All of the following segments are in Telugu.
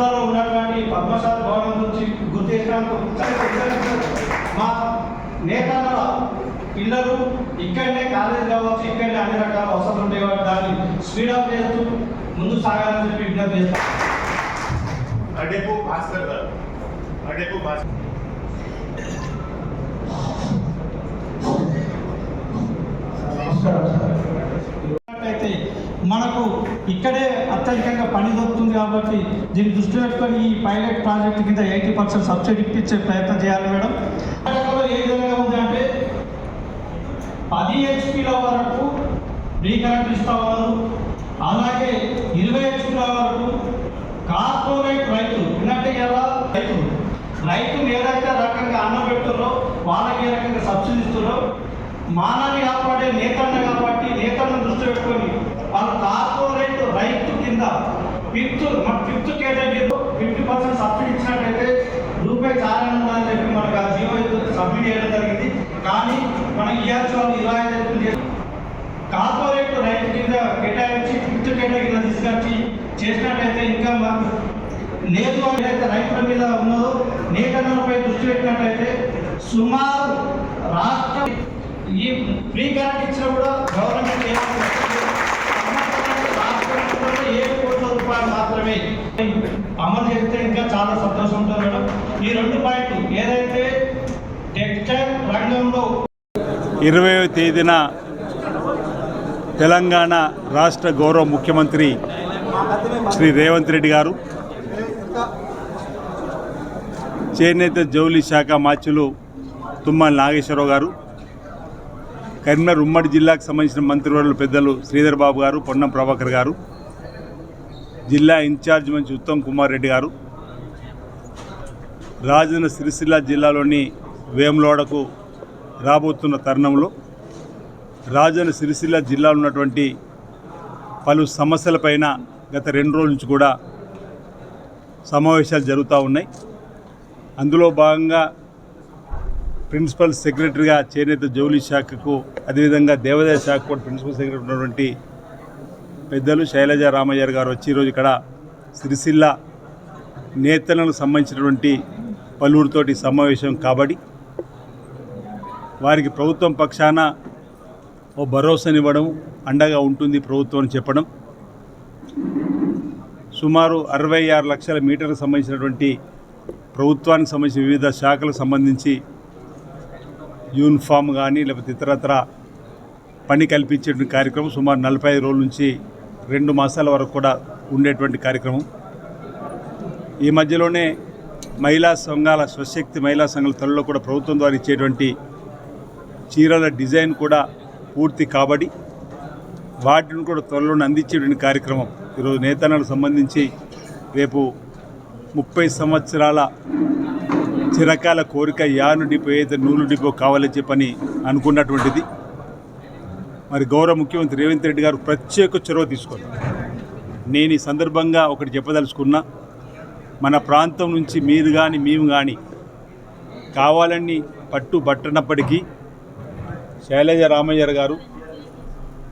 సిరిసిల్లలో ఉన్నటువంటి పద్మశాలి భవనం నుంచి గుర్తు. మా నేతల పిల్లలు ఇక్కడనే కాలేజ్ కావచ్చు ఇక్కడనే అన్ని రకాల వసతులు ఉంటాయి కాబట్టి దాన్ని స్పీడప్ చేస్తూ ముందు సాగాలని చెప్పి విజ్ఞప్తి చేస్తాం. అడేపు భాస్కర్ గారు. అడేపు భాస్కర్ మనకు ఇక్కడే అత్యధికంగా పని దొరుకుతుంది కాబట్టి దీన్ని దృష్టి పెట్టుకొని ఈ పైలట్ ప్రాజెక్ట్ కింద ఎయిటీ పర్సెంట్ సబ్సిడీ ఇప్పించే ప్రయత్నం చేయాలి మేడం. ఏ విధంగా ఉంది అంటే పది హెచ్పీల వరకు రీకరెంట్ కరెంట్ ఇస్తా ఉన్నారు. అలాగే ఇరవై హెచ్పీల వరకు కార్పొరేట్ రైతులు ఎందుకంటే ఎలా? రైతులు. రైతులు ఏదైతే రకంగా అన్నం పెడుతున్నారో వాళ్ళకి ఏ రకంగా సబ్సిడీ ఇస్తున్నారో మానాన్ని కాపాడే నేతన్న కాబట్టి నేతన్న దృష్టి పెట్టుకొని కింద ఫిఫ్త్ మన ఫిఫ్త్ కేటగిరీలో ఫిఫ్టీ పర్సెంట్ సబ్సిడీ ఇచ్చినట్టయితే రూపాయి చాలా ఉందని చెప్పి మనకు ఆ జీవో సబ్మిట్ చేయడం జరిగింది. కానీ మనం ఇవ్వాల్సిన వాళ్ళు ఇలా ఐదు కార్పొరేట్ రైతు కింద కేటాయించి ఫిఫ్త్ కేటగిరీలో తీసుకొచ్చి చేసినట్టయితే ఇంకా మాకు లేదు ఏదైతే రైతుల మీద ఉన్నదో నేతన్నలపై దృష్టి పెట్టినట్టయితే సుమారు రాష్ట్ర ఈ ఫ్రీ కరెంట్ ఇచ్చినా కూడా గవర్నమెంట్ రాష్ట్రంలో ఏ కోట్ల మాత్రమే. అమలు చేస్తే ఇంకా చాలా సంతోషం ఉంటుంది మేడం ఈ రెండు పాయింట్లు ఏదైతే టెక్స్టైల్ రంగంలో ఇరవై తేదీన తెలంగాణ రాష్ట్ర గౌరవ ముఖ్యమంత్రి శ్రీ రేవంత్ రెడ్డి గారు చేనేత జౌలి శాఖ మాచులు తుమ్మల నాగేశ్వరరావు గారు కరీంనగర్ ఉమ్మడి జిల్లాకు సంబంధించిన మంత్రివర్యులు పెద్దలు శ్రీధర్ బాబు గారు పొన్నం ప్రభాకర్ గారు జిల్లా ఇన్ఛార్జ్ మంచి ఉత్తమ్ కుమార్ రెడ్డి గారు. రాజన్న సిరిసిల్ల జిల్లాలోని వేములోడకు రాబోతున్న తరుణంలో రాజన్న సిరిసిల్ల జిల్లాలో ఉన్నటువంటి పలు సమస్యలపైన గత రెండు రోజుల నుంచి కూడా సమావేశాలు జరుగుతూ ఉన్నాయి. అందులో భాగంగా ప్రిన్సిపల్ సెక్రటరీగా చేనేత జౌలి శాఖకు అదేవిధంగా దేవాదాయ శాఖ కూడా ప్రిన్సిపల్ సెక్రటరీ ఉన్నటువంటి పెద్దలు శైలజ రామయ్యర్ గారు వచ్చి ఈరోజు ఇక్కడ సిరిసిల్ల నేతలకు సంబంధించినటువంటి పలువురితోటి సమావేశం కాబడి వారికి ప్రభుత్వం పక్షాన ఓ భరోసానివ్వడం అండగా ఉంటుంది ప్రభుత్వం అని చెప్పడం. సుమారు అరవై ఆరు లక్షల మీటర్లకు సంబంధించినటువంటి ప్రభుత్వానికి సంబంధించిన వివిధ శాఖలకు సంబంధించి యూనిఫామ్ కానీ లేకపోతే ఇతరత్ర పని కల్పించేటువంటి కార్యక్రమం సుమారు నలభై ఐదు రోజుల నుంచి రెండు మాసాల వరకు కూడా ఉండేటువంటి కార్యక్రమం. ఈ మధ్యలోనే మహిళా సంఘాల స్వశక్తి మహిళా సంఘాల త్వరలో కూడా ప్రభుత్వం ద్వారా ఇచ్చేటువంటి చీరల డిజైన్ కూడా పూర్తి కాబడి వాటిని కూడా త్వరలోనే అందించేటువంటి కార్యక్రమం. ఈరోజు నేతనాలకు సంబంధించి రేపు ముప్పై సంవత్సరాల చిరకాల కోరిక యాను డిపో ఏదైతే నూలు డిపో కావాలని చెప్పని అనుకున్నటువంటిది. మరి గౌరవ ముఖ్యమంత్రి రేవంత్ రెడ్డి గారు ప్రత్యేక చొరవ తీసుకున్నారు నేను ఈ సందర్భంగా ఒకటి చెప్పదలుచుకున్నా మన ప్రాంతం నుంచి మీరు కానీ మేము కానీ కావాలని పట్టు పట్టనప్పటికీ శైలజ రామయ్యర్ గారు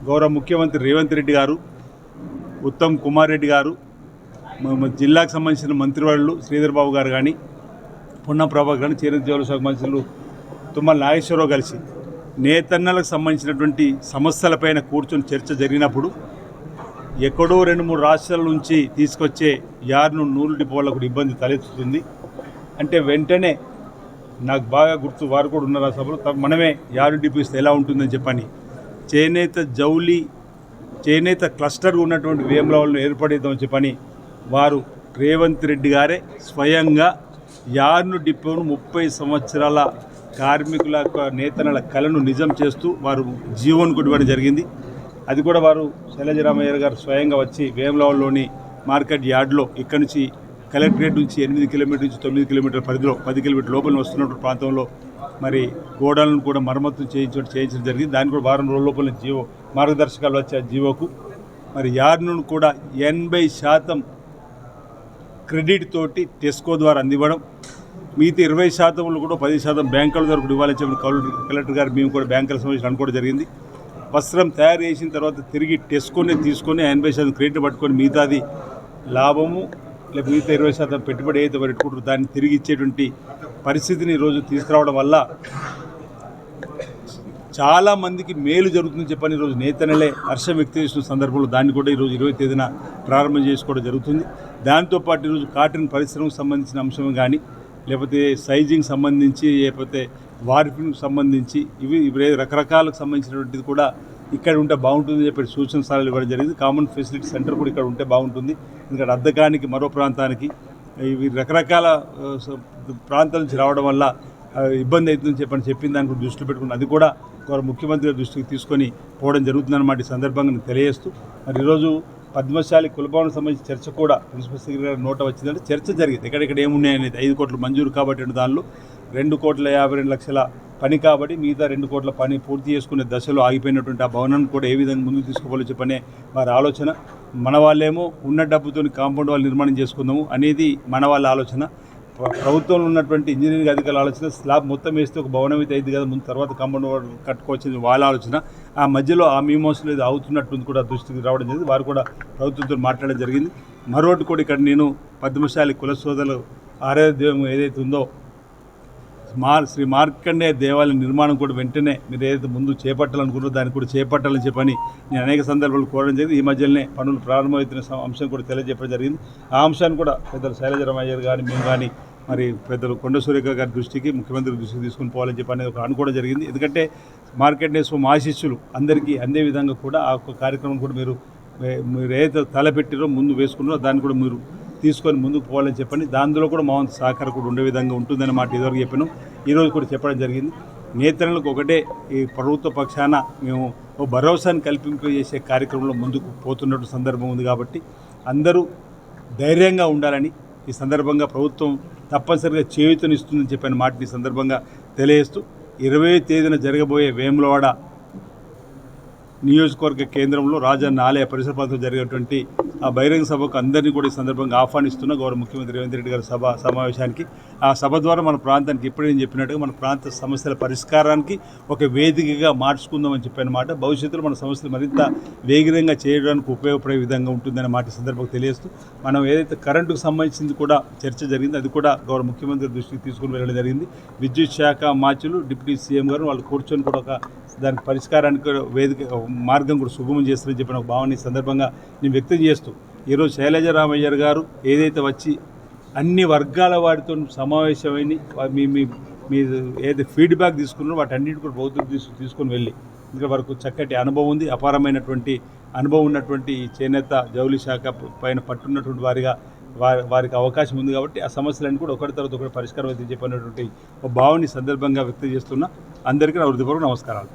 గౌరవ ముఖ్యమంత్రి రేవంత్ రెడ్డి గారు ఉత్తమ్ కుమార్ రెడ్డి గారు జిల్లాకు సంబంధించిన మంత్రివర్యులు శ్రీధర్ బాబు గారు కానీ పున్నం ప్రభాకర్ కానీ చేనేత జౌల శాఖ తుమ్మల నాగేశ్వరరావు కలిసి నేతన్నలకు సంబంధించినటువంటి సమస్యలపైన కూర్చొని చర్చ జరిగినప్పుడు ఎక్కడో రెండు మూడు రాష్ట్రాల నుంచి తీసుకొచ్చే యార్ను నూలు డిపోలకు కూడా ఇబ్బంది తలెత్తుతుంది. అంటే వెంటనే నాకు బాగా గుర్తు వారు కూడా ఉన్నారు ఆ సభలో మనమే యారు డిపో ఇస్తే ఎలా ఉంటుందని చెప్పని. చేనేత జౌలి చేనేత క్లస్టర్ ఉన్నటువంటి వేములవాళ్ళను ఏర్పడేద్దామని చెప్పని వారు రేవంత్ రెడ్డి గారే స్వయంగా యార్ను డిపోను ముప్పై సంవత్సరాల కార్మికుల నేతనల కళను నిజం చేస్తూ వారు జీవోను కూడా జరిగింది. అది కూడా వారు శైలజరామయ్య గారు స్వయంగా వచ్చి వేములవాడలోని మార్కెట్ యార్డ్లో ఇక్కడి నుంచి కలెక్టరేట్ నుంచి ఎనిమిది కిలోమీటర్ నుంచి తొమ్మిది కిలోమీటర్ల పరిధిలో పది కిలోమీటర్ లోపల వస్తున్నటువంటి ప్రాంతంలో మరి గోడలను కూడా మరమ్మతులు చేయించడం చేయించడం జరిగింది. దాన్ని కూడా వారం రోజుల లోపల జీవో మార్గదర్శకాలు వచ్చే జీవోకు. మరి యార్ను కూడా ఎనభై శాతం క్రెడిట్ తోటి టెస్కో ద్వారా అందివ్వడం. మిగతా ఇరవై శాతంలో కూడా పది శాతం బ్యాంకుల ద్వారా కూడా ఇవ్వాలని చెప్పిన కలెక్టర్ కలెక్టర్ గారు మేము కూడా బ్యాంకుల సంబంధించి అనుకోవడం జరిగింది. వస్త్రం తయారు చేసిన తర్వాత తిరిగి టెస్కోనే తీసుకొని ఎనభై శాతం క్రెడిట్ పట్టుకొని మిగతాది లాభము లేక మిగతా ఇరవై శాతం పెట్టుబడి అయితే వారు ఇట్టుకుంటారు దాన్ని తిరిగి ఇచ్చేటువంటి పరిస్థితిని ఈరోజు తీసుకురావడం వల్ల చాలామందికి మేలు జరుగుతుందని చెప్పని ఈరోజు నేతనలే హర్షం వ్యక్తం చేసిన సందర్భంలో దాన్ని కూడా ఈరోజు ఇరవై తేదీన ప్రారంభం చేసుకోవడం జరుగుతుంది. దాంతోపాటు ఈరోజు కాటన్ పరిశ్రమకు సంబంధించిన అంశం కానీ లేకపోతే సైజింగ్ సంబంధించి లేకపోతే వార్పింగ్ సంబంధించి ఇవి ఇవి రకరకాలకు సంబంధించినటువంటిది కూడా ఇక్కడ ఉంటే బాగుంటుంది చెప్పి సూచన సలహాలు ఇవ్వడం జరిగింది. కామన్ ఫెసిలిటీ సెంటర్ కూడా ఇక్కడ ఉంటే బాగుంటుంది. ఎందుకంటే అద్దకానికి మరో ప్రాంతానికి ఇవి రకరకాల ప్రాంతాల నుంచి రావడం వల్ల ఇబ్బంది అవుతుందని చెప్పని చెప్పిన దాని కూడా దృష్టిలో పెట్టుకుని అది కూడా వారు ముఖ్యమంత్రి దృష్టికి తీసుకొని పోవడం జరుగుతుందన్నమాట ఈ సందర్భంగా నేను తెలియజేస్తూ. మరి ఈరోజు పద్మశాలి కులభవన్ సంబంధించి చర్చ కూడా ప్రిన్సిపల్ సెక్రటరీ గారి నోట వచ్చిందంటే చర్చ జరిగింది. ఎక్కడెక్కడ ఏమున్నాయనేది ఐదు కోట్లు మంజూరు కాబట్టి దానిలో రెండు కోట్ల యాభై రెండు లక్షల పని కాబట్టి మిగతా రెండు కోట్ల పని పూర్తి చేసుకునే దశలో ఆగిపోయినటువంటి ఆ భవనాన్ని కూడా ఏ విధంగా ముందుకు తీసుకోవాలో చెప్పనే వారి ఆలోచన. మన వాళ్ళేమో ఉన్న డబ్బుతో కాంపౌండ్ వాళ్ళు నిర్మాణం చేసుకుందాము అనేది మన వాళ్ళ ఆలోచన. ప్రభుత్వంలో ఉన్నటువంటి ఇంజనీరింగ్ అధికారుల ఆలోచన. స్లాబ్ మొత్తం వేస్తే ఒక భవనం అయితే అయింది కదా ముందు తర్వాత కాంపౌండ్ వాల్ కట్టుకోవచ్చింది వాళ్ళ ఆలోచన. ఆ మధ్యలో ఆ మీమోస్లో ఇది అవుతున్నట్టుంది కూడా దృష్టికి రావడం జరిగింది. వారు కూడా ప్రభుత్వంతో మాట్లాడడం జరిగింది. మరొకటి కూడా ఇక్కడ నేను పద్మశాలి కుల సోదరులు ఆరాధ్యం ఏదైతే ఉందో మార్ శ్రీ మార్కండేయ దేవాలయ నిర్మాణం కూడా వెంటనే మీరు ఏదైతే ముందు చేపట్టాలనుకున్నారో దాన్ని కూడా చేపట్టాలని చెప్పని నేను అనేక సందర్భాలు కోరడం జరిగింది. ఈ మధ్యలోనే పనులు ప్రారంభమవుతున్న అంశం కూడా తెలియజెప్పడం జరిగింది. ఆ అంశాన్ని కూడా పెద్దలు శైలజరామయ్య గారు మేము కానీ మరి పెద్దలు కొండ సూర్యక గారి దృష్టికి ముఖ్యమంత్రి దృష్టికి తీసుకుని పోవాలని చెప్పి అనేది ఒక అనుకోవడం జరిగింది. ఎందుకంటే మార్కెట్ నేసం ఆశిష్యులు అందరికీ అందే విధంగా కూడా ఆ కార్యక్రమం కూడా మీరు మీరు ఏదైతే తలపెట్టిరో ముందు వేసుకున్నారో దాన్ని కూడా మీరు తీసుకొని ముందుకు పోవాలని చెప్పండి. దానిలో కూడా మా సహకారం కూడా ఉండే విధంగా ఉంటుందని మాట ఇదివరకు చెప్పాను. ఈరోజు కూడా చెప్పడం జరిగింది. నేతలకు ఒకటే ఈ ప్రభుత్వ పక్షాన మేము ఓ భరోసాను కల్పింపజేసే కార్యక్రమంలో ముందుకు పోతున్నట్టు సందర్భం ఉంది కాబట్టి అందరూ ధైర్యంగా ఉండాలని ఈ సందర్భంగా ప్రభుత్వం తప్పనిసరిగా చేయూతనిస్తుందని చెప్పిన మాటని ఈ సందర్భంగా తెలియజేస్తూ ఇరవై తేదీన జరగబోయే వేములవాడ నియోజకవర్గ కేంద్రంలో రాజన్న ఆలయ పరిసర ప్రాంతంలో జరిగేటువంటి ఆ బహిరంగ సభకు అందరినీ కూడా ఈ సందర్భంగా ఆహ్వానిస్తున్న గౌరవ ముఖ్యమంత్రి రేవంత్ రెడ్డి గారి సభ సమావేశానికి ఆ సభ ద్వారా మన ప్రాంతానికి ఇప్పుడే నేను చెప్పినట్టుగా మన ప్రాంత సమస్యల పరిష్కారానికి ఒక వేదికగా మార్చుకుందామని చెప్పిన మాట. భవిష్యత్తులో మన సమస్యలు మరింత వేగంగా చేయడానికి ఉపయోగపడే విధంగా ఉంటుందనే మాట సందర్భంగా తెలియజేస్తూ మనం ఏదైతే కరెంటుకు సంబంధించింది కూడా చర్చ జరిగింది అది కూడా గౌరవ ముఖ్యమంత్రి దృష్టికి తీసుకుని వెళ్ళడం జరిగింది. విద్యుత్ శాఖ మార్చులు డిప్యూటీ సీఎం గారు వాళ్ళు కూర్చొని కూడా ఒక దానికి పరిష్కారానికి కూడా వేదిక మార్గం కూడా సుగమం చేస్తారని చెప్పిన ఒక భావాన్ని సందర్భంగా నేను వ్యక్తం చేస్తూ ఈరోజు శైలజ రామయ్యర్ గారు ఏదైతే వచ్చి అన్ని వర్గాల వారితో సమావేశమైన మీ మీ మీ ఏదైతే ఫీడ్బ్యాక్ తీసుకున్నారో వాటి అన్నింటి కూడా ప్రభుత్వం తీసుకు తీసుకొని వెళ్ళి ఇంకా వరకు చక్కటి అనుభవం ఉంది అపారమైనటువంటి అనుభవం ఉన్నటువంటి ఈ చేనేత జౌలి శాఖ పైన పట్టున్నటువంటి వారిగా వారి వారికి అవకాశం ఉంది కాబట్టి ఆ సమస్యలన్నీ కూడా ఒకటి తర్వాత ఒకటి పరిష్కారం అయితే చెప్పినటువంటి ఒక భావన సందర్భంగా వ్యక్తం చేస్తున్న. అందరికీ నా వృద్ధిపూర్వక నమస్కారాలు.